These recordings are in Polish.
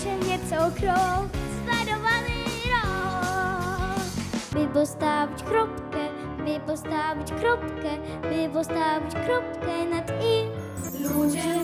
nieco krok, zwariowany rok. By postawić kropkę, by postawić kropkę, by postawić kropkę nad i. Ludzie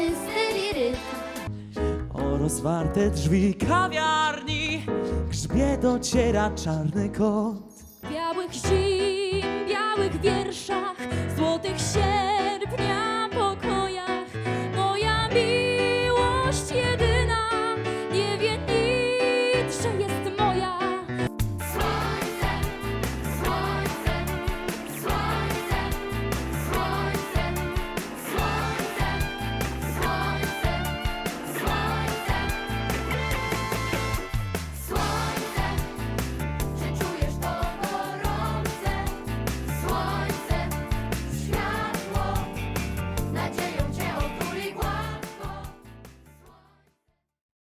własny styl i rytm. O rozwarte drzwi kawiarni Grzbie dociera czarny kot białych zim, białych wierszach,